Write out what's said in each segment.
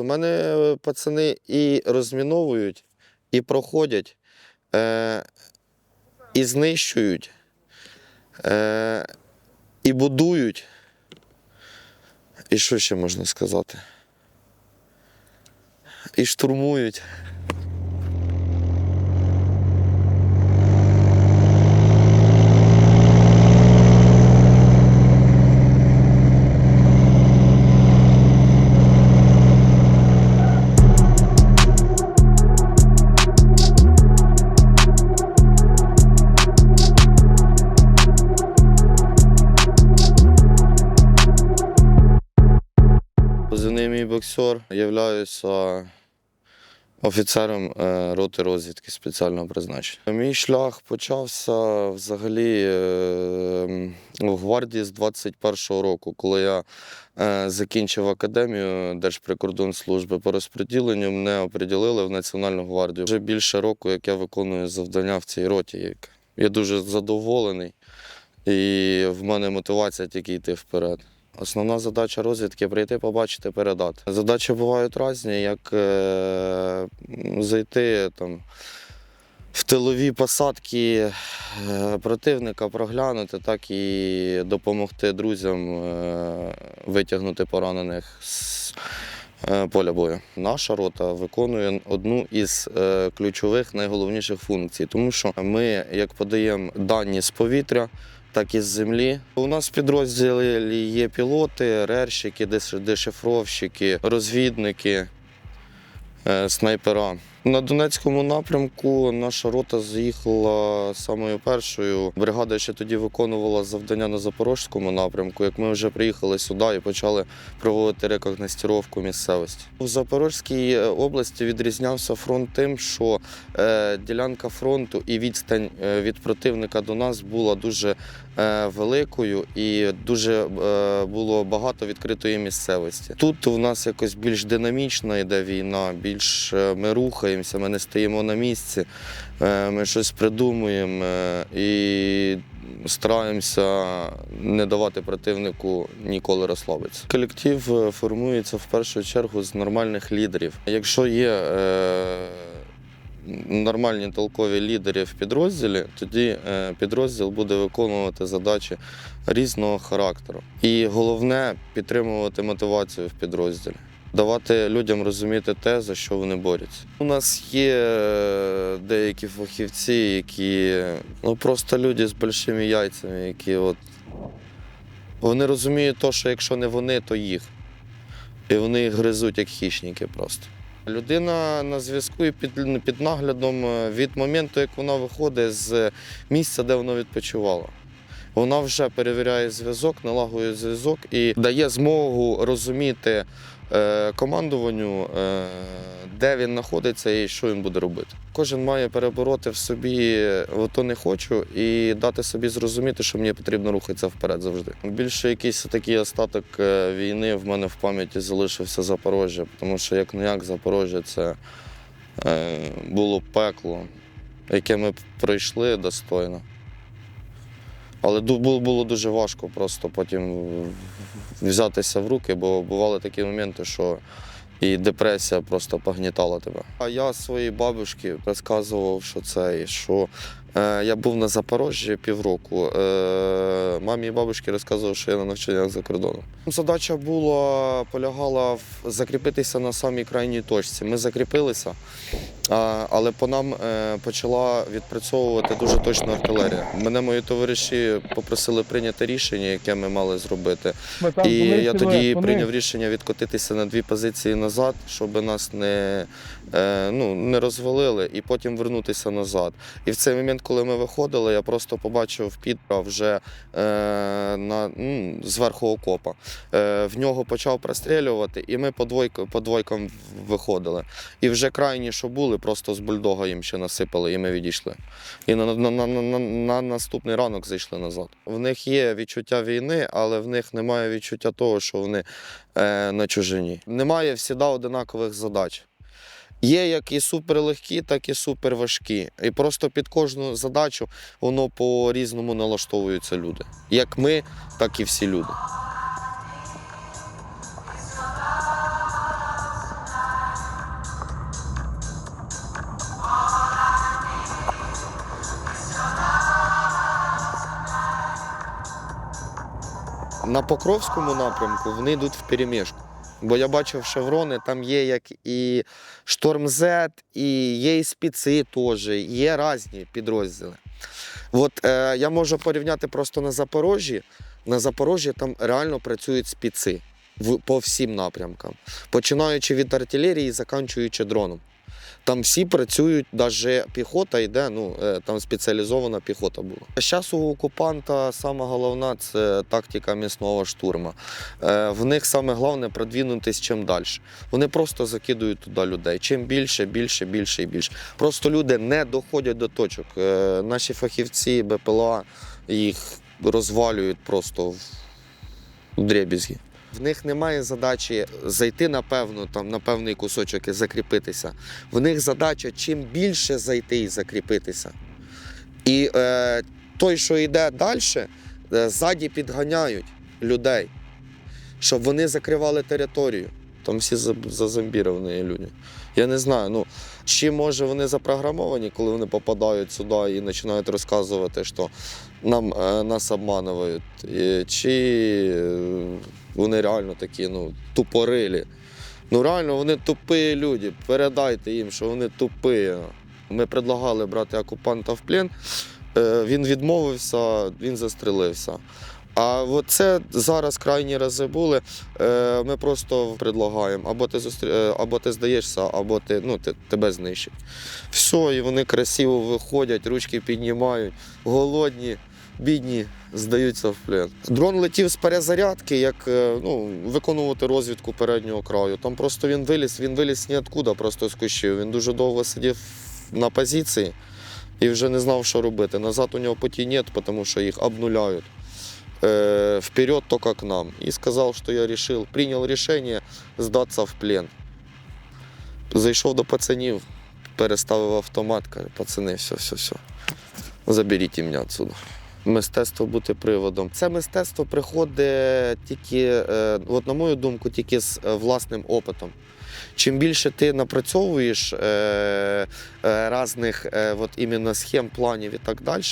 У мене пацани і розміновують, і проходять, е, і знищують, е, і будують. І що ще можна сказати? І штурмують. Позивний мій боксер являюся офіцером е, роти розвідки спеціального призначення. Мій шлях почався взагалі е, в гвардії з 21-го року, коли я е, закінчив академію Держприкордонслужби по розподіленню, мене оприділили в Національну гвардію. Вже більше року, як я виконую завдання в цій роті. Я дуже задоволений і в мене мотивація тільки йти вперед. Основна задача розвідки прийти, побачити, передати. Задачі бувають різні, як е, зайти там, в тилові посадки е, противника, проглянути, так і допомогти друзям е, витягнути поранених з е, поля бою. Наша рота виконує одну із ключових найголовніших функцій, тому що ми, як подаємо дані з повітря, так і з землі. У нас в підрозділі є пілоти, рерщики, деш- дешифровщики, розвідники, е, снайпера. На Донецькому напрямку наша рота заїхала самою першою. Бригада ще тоді виконувала завдання на Запорізькому напрямку. Як ми вже приїхали сюди і почали проводити рекогностировку місцевості. У Запорізькій е, області відрізнявся фронт тим, що е, ділянка фронту і відстань е, від противника до нас була дуже великою і дуже було багато відкритої місцевості. Тут у нас якось більш динамічна йде війна, більш ми рухаємося, ми не стоїмо на місці, е, ми щось придумуємо е, і стараємося не давати противнику ніколи розслабитися. Колектив е, формується в першу чергу з нормальних лідерів. Якщо є нормальні толкові лідери в підрозділі, тоді підрозділ буде виконувати задачі різного характеру. І головне підтримувати мотивацію в підрозділі. Давати людям розуміти те, за що вони борються. У нас є е, деякі фахівці, які ну просто люди з большими яйцями, які от вони розуміють, то, що якщо не вони, то їх. І вони їх гризуть як хищники просто. Людина на зв'язку і під, під наглядом е, від моменту, як вона виходить з місця, де вона відпочивала. Вона вже перевіряє зв'язок, налагує зв'язок і дає змогу розуміти командуванню, е, де він знаходиться і що він буде робити. Кожен має перебороти в собі ото не хочу і дати собі зрозуміти, що мені потрібно рухатися вперед завжди. Більше якийсь такий остаток е, війни в мене в пам'яті залишився Запорожжя, тому що як не як Запорожжя це е, було пекло, яке ми пройшли достойно. Але було, дуже важко просто потім взятися в руки, бо бували такі моменти, що і депресія просто погнітала тебе. А я своїй бабушці розказував, що це, і що е, я був на Запорожжі півроку. Е, мамі і бабушці розказував, що я на навчаннях за кордоном. Задача була полягала в закріпитися на самій крайній точці. Ми закріпилися, але по нам е, почала відпрацьовувати дуже точно артилерія. Мене мої товариші попросили прийняти рішення, яке ми мали зробити. І я тоді прийняв рішення відкотитися на дві позиції назад, щоб нас не, е, ну, не розвалили, і потім вернутися назад. І в цей момент, коли ми виходили, я просто побачив Пітра вже е, на, ну, зверху окопа. В нього почав прострілювати, і ми по, двойк, по двойкам виходили. І вже крайні, що були, просто з бульдога їм ще насипали, і ми відійшли. І на, на, на, на, на, на наступний ранок зайшли назад. В них є відчуття війни, але в них немає відчуття того, що вони е, на чужині. Немає всіда одинакових задач. Є як і суперлегкі, так і суперважкі. І просто під кожну задачу воно по-різному налаштовуються люди. Як ми, так і всі люди. На Покровському напрямку вони йдуть в переміжку. Бо я бачив шеврони, там є як і Шторм Z, і є і спіци теж, є різні підрозділи. От е, я можу порівняти просто на Запорожжі. На Запорожжі там реально працюють спіци в, по всім напрямкам, починаючи від артилерії, закінчуючи дроном. Там всі працюють, навіть піхота йде, ну е, там спеціалізована піхота була. Зараз у окупанта саме головна це тактика місного штурму. Е, В них саме головне продвинутися чим далі. Вони просто закидують туди людей. Чим більше, більше, більше і більше. Просто люди не доходять до точок. Е, Наші фахівці БПЛА їх розвалюють просто в дребізги. В них немає задачі зайти напевно, там, на певний кусочок і закріпитися. В них задача чим більше зайти і закріпитися. І е, той, що йде далі, е, ззаді підганяють людей, щоб вони закривали територію. Там всі за- зазомбіровані люди. Я не знаю, ну, чи може вони запрограмовані, коли вони попадають сюди і починають розказувати, що нам, е, нас обманують, чи е, вони реально такі ну, тупорилі. Ну реально вони тупі люди. Передайте їм, що вони тупі. Ми предлагали брати окупанта в плен. Е, Він відмовився, він застрілився. А от це зараз крайні рази були. Е, Ми просто предлагаємо, або ти зустрі... е, або ти здаєшся, або ти, ну, ти, тебе знищать. Все, і вони красиво виходять, ручки піднімають, голодні, бідні, здаються в плен. Дрон летів з перезарядки, як е, ну, виконувати розвідку переднього краю. Там просто він виліз, він виліз ніоткуда, просто з кущів. Він дуже довго сидів на позиції і вже не знав, що робити. Назад у нього путі нет, тому що їх обнуляють. Э, вперед только к нам. И сказал, что я решил, принял решение сдаться в плен. Зайшов до пацанів, переставив автомат, каже, пацани, все, все, все. Заберіть мене отсюда. Мистецтво бути приводом. Це мистецтво приходить тільки, е, от на мою думку, тільки з е, власним опитом. Чим більше ти напрацьовуєш е, е, різних е, от іменно схем, планів і так далі,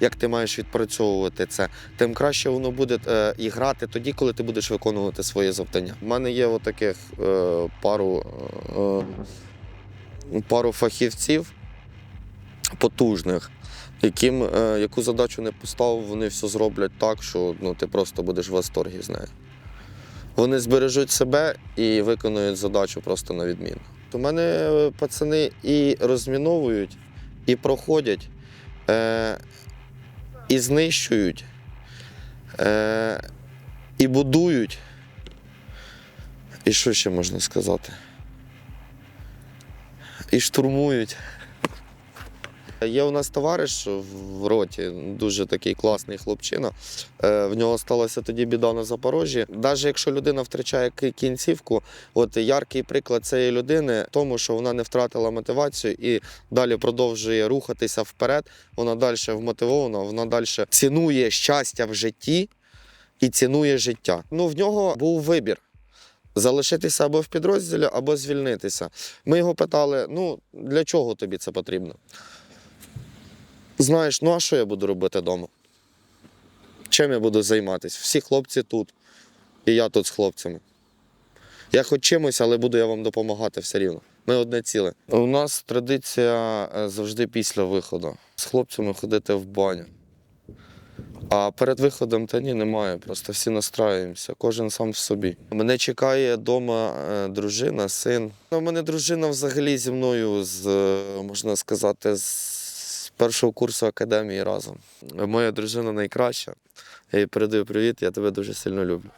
як ти маєш відпрацьовувати це, тим краще воно буде е, і грати тоді, коли ти будеш виконувати своє завдання. У мене є таких е, пару, е, пару фахівців потужних, яким е, яку задачу не поставив, вони все зроблять так, що ну, ти просто будеш в восторгі з нею. Вони збережуть себе і виконують задачу просто на відміну. У мене е, пацани і розміновують, і проходять, е, і знищують, е, і будують. І що ще можна сказати? І штурмують. Є у нас товариш в роті, дуже такий класний хлопчина. Е, В нього сталася тоді біда на Запорожжі. Навіть якщо людина втрачає кінцівку, от яркий приклад цієї людини в тому, що вона не втратила мотивацію і далі продовжує рухатися вперед. Вона далі вмотивована, вона далі цінує щастя в житті і цінує життя. Ну, в нього був вибір. Залишитися або в підрозділі, або звільнитися. Ми його питали: ну для чого тобі це потрібно? Знаєш, ну а що я буду робити вдома? Чим я буду займатися? Всі хлопці тут, і я тут з хлопцями. Я хоч чимось, але буду я вам допомагати все рівно. Ми одне ціле. У нас традиція е, завжди після виходу. З хлопцями ходити в баню. А перед виходом та ні, немає. Просто всі настраюємося, кожен сам в собі. Мене чекає вдома дружина, син. У мене дружина взагалі зі мною з, е, можна сказати, з першого курсу академії разом. Моя дружина найкраща. Я їй передаю привіт, я тебе дуже сильно люблю.